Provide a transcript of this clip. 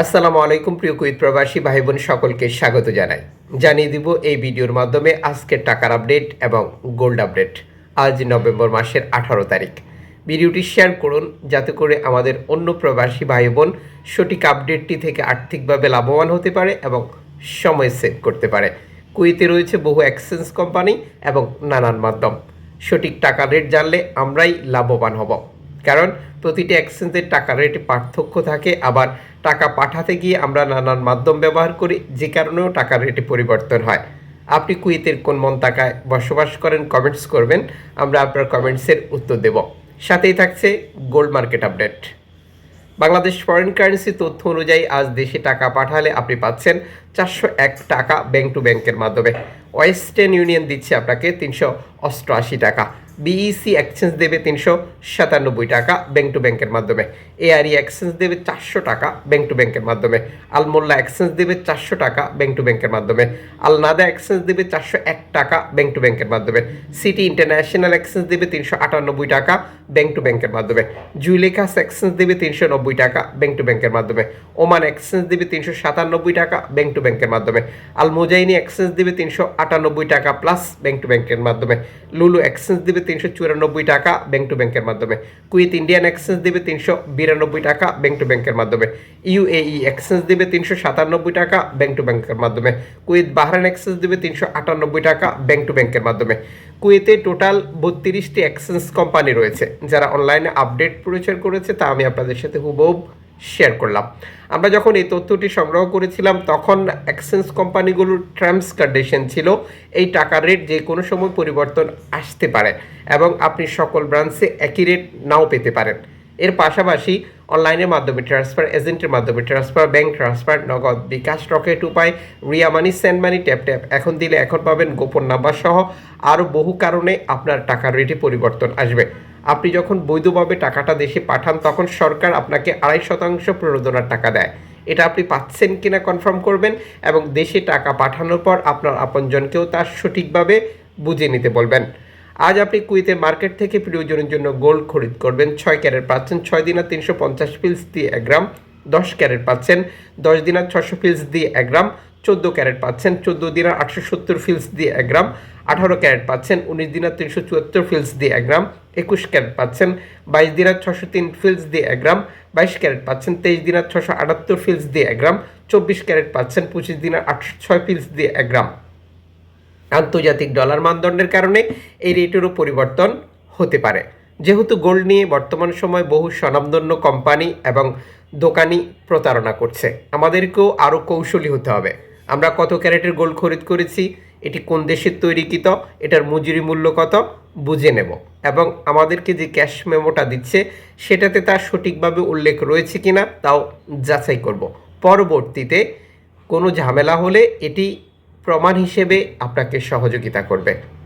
আসসালামু আলাইকুম, প্রিয় কুইত প্রবাসী ভাই বোন সকলকে স্বাগত জানাই। জানিয়ে দিব এই ভিডিওর মাধ্যমে আজকের টাকার আপডেট এবং গোল্ড আপডেট। আজ নভেম্বর মাসের আঠারো তারিখ। ভিডিওটি শেয়ার করুন, যাতে করে আমাদের অন্য প্রবাসী ভাই বোন সঠিক আপডেটটি থেকে আর্থিকভাবে লাভবান হতে পারে এবং সময় সেভ করতে পারে। কুইতে রয়েছে বহু এক্সচেঞ্জ কোম্পানি এবং নানান মাধ্যম। সঠিক টাকা রেট জানলে আমরাই লাভবান হব। কারণ প্রতিটি এক্সচেঞ্জের টাকা রেটে পার্থক্য থাকে। আবার টাকা পাঠাতে গিয়ে আমরা নানান মাধ্যম ব্যবহার করি, যে কারণেও টাকার রেটে পরিবর্তন হয়। আপনি কুয়েতের কোন মন্তাকায় বসবাস করেন কমেন্টস করবেন, আমরা আপনার কমেন্টসের উত্তর দেব। সাথেই থাকছে gold market update Bangladesh foreign currency তথ্য অনুযায়ী আজ দেশে টাকা পাঠালে আপনি পাচ্ছেন চারশো এক টাকা ব্যাংক টু ব্যাংকের মাধ্যমে। ওয়েস্টার্ন ইউনিয়ন দিচ্ছে আপনাকে তিনশো অষ্টআশি টাকা। বিইসি এক্সচেঞ্জ দেবে তিনশো সাতানব্বই টাকা ব্যাংক টু ব্যাংকের মাধ্যমে। এআরই এক্সচেঞ্জ দেবে চারশো টাকা ব্যাংক টু ব্যাংকের মাধ্যমে। আলমোল্লা এক্সচেঞ্জ দেবে চারশো টাকা ব্যাংক টু ব্যাংকের মাধ্যমে। আলনাদা এক্সচেঞ্জ দেবে চারশো এক টাকা ব্যাংক টু ব্যাংকের মাধ্যমে। সিটি ইন্টারন্যাশনাল এক্সচেঞ্জ দেবে তিনশো আটানব্বই টাকা ব্যাংক টু ব্যাংকের মাধ্যমে। জুইলেখাস এক্সচেঞ্জ দেবে তিনশো নব্বই টাকা ব্যাংক টু ব্যাংকের মাধ্যমে। ওমান এক্সচেঞ্জ দেবে তিনশো সাতানব্বই টাকা ব্যাংক টু ব্যাংকের মাধ্যমে। আলমোজাইনি এক্সচেঞ্জ দেবে তিনশো আটানব্বই টাকা প্লাস ব্যাংক টু ব্যাংকের মাধ্যমে। লুলু এক্সচেঞ্জ দেবে তিনশো চুরানব্বই টাকা ব্যাংক টু ব্যাংকের মাধ্যমে। কুইত ইন্ডিয়ান এক্সচেঞ্জ দেবে তিনশো বিরানব্বই টাকা ব্যাংক টু ব্যাংকের মাধ্যমে। ইউএই এক্সচেঞ্জ দেবে তিনশো সাতানব্বই টাকা ব্যাংক টু ব্যাংকের মাধ্যমে। কুইত বাহরান এক্সচেঞ্জ দেবে তিনশো আটানব্বই টাকা ব্যাংক টু ব্যাংকের মাধ্যমে। কুয়েতে টোটাল বত্রিশটি এক্সচেঞ্জ কোম্পানি রয়েছে। যারা অনলাইনে আপডেট প্রচার করেছে, তা আমি আপনাদের সাথে হুবহু শেয়ার করলাম। আমরা যখন এই তথ্যটি সংগ্রহ করেছিলাম, তখন এক্সচেঞ্জ কোম্পানিগুলোর টার্মস কন্ডিশন ছিল এই টাকার রেট যে কোনো সময় পরিবর্তন আসতে পারে এবং আপনি সকল ব্রাঞ্চে একই রেট নাও পেতে পারেন। এর পাশাপাশি অনলাইনের মাধ্যমে ট্রান্সফার এজেন্টের মাধ্যমে transfer bank transfer Nagad bKash Rocket Upay, Ria money send money tap tap এখন দিলে এখন পাবেন গোপন নাম্বার সহ আরও বহু কারণে আপনার টাকার রেটে পরিবর্তন আসবে। আপনি যখন বৈধভাবে টাকাটা দেশে পাঠান, তখন সরকার আপনাকে আড়াই শতাংশ প্রণোদনার টাকা দেয়। এটা আপনি পাচ্ছেন কিনা কনফার্ম করবেন এবং দেশে টাকা পাঠানোর পর আপনার আপনজনকেও তার সঠিকভাবে বুঝে নিতে বলবেন। আজ আপনি কুইতের মার্কেট থেকে প্রিয়জনের জন্য গোল্ড খরিদ করবেন। ছয় ক্যারেট পাচ্ছেন, ছয় দিনা তিনশো পঞ্চাশ পিলস দিয়ে এক গ্রাম, দশ ক্যারেট পাচ্ছেন, দশ দিনার ছশো পিলস দিয়ে এক গ্রাম চোদ্দ ক্যারেট পাচ্ছেন, চোদ্দ দিনার আটশো সত্তর ফিলস দিয়ে এক গ্রাম, আঠারো ক্যারেট পাচ্ছেন, উনিশ দিনার তিনশো চুয়াত্তর ফিলস দিয়ে এক গ্রাম, একুশ ক্যারেট পাচ্ছেন, বাইশ দিনার ছশো তিন ফিলস দিয়ে এক গ্রাম, বাইশ ক্যারেট পাচ্ছেন, তেইশ দিনার ছশো আটাত্তর ফিলস দিয়ে এক গ্রাম, চব্বিশ ক্যারেট পাচ্ছেন, পঁচিশ দিনার আটশো ছয় ফিলস দিয়ে এক গ্রাম। আন্তর্জাতিক ডলার মানদণ্ডের কারণে এই রেটেরও পরিবর্তন হতে পারে। যেহেতু গোল্ড নিয়ে বর্তমান সময় বহু স্বনামধন্য কোম্পানি এবং দোকানি প্রতারণা করছে, আমাদেরকেও আরও কৌশলী হতে হবে। আমরা কত ক্যারেটের গোল্ড খরিদ করেছি? এটি কোন দেশের তৈরিকৃত এটার মজুরি মূল্য কত? বুঝে নেব। এবং আমাদেরকে যে ক্যাশ মেমোটা দিচ্ছে, সেটাতে তার সঠিকভাবে উল্লেখ রয়েছে কি না তাও যাচাই করব। পরবর্তীতে কোনো ঝামেলা হলে এটি প্রমাণ হিসেবে আপনাকে সহযোগিতা করবে।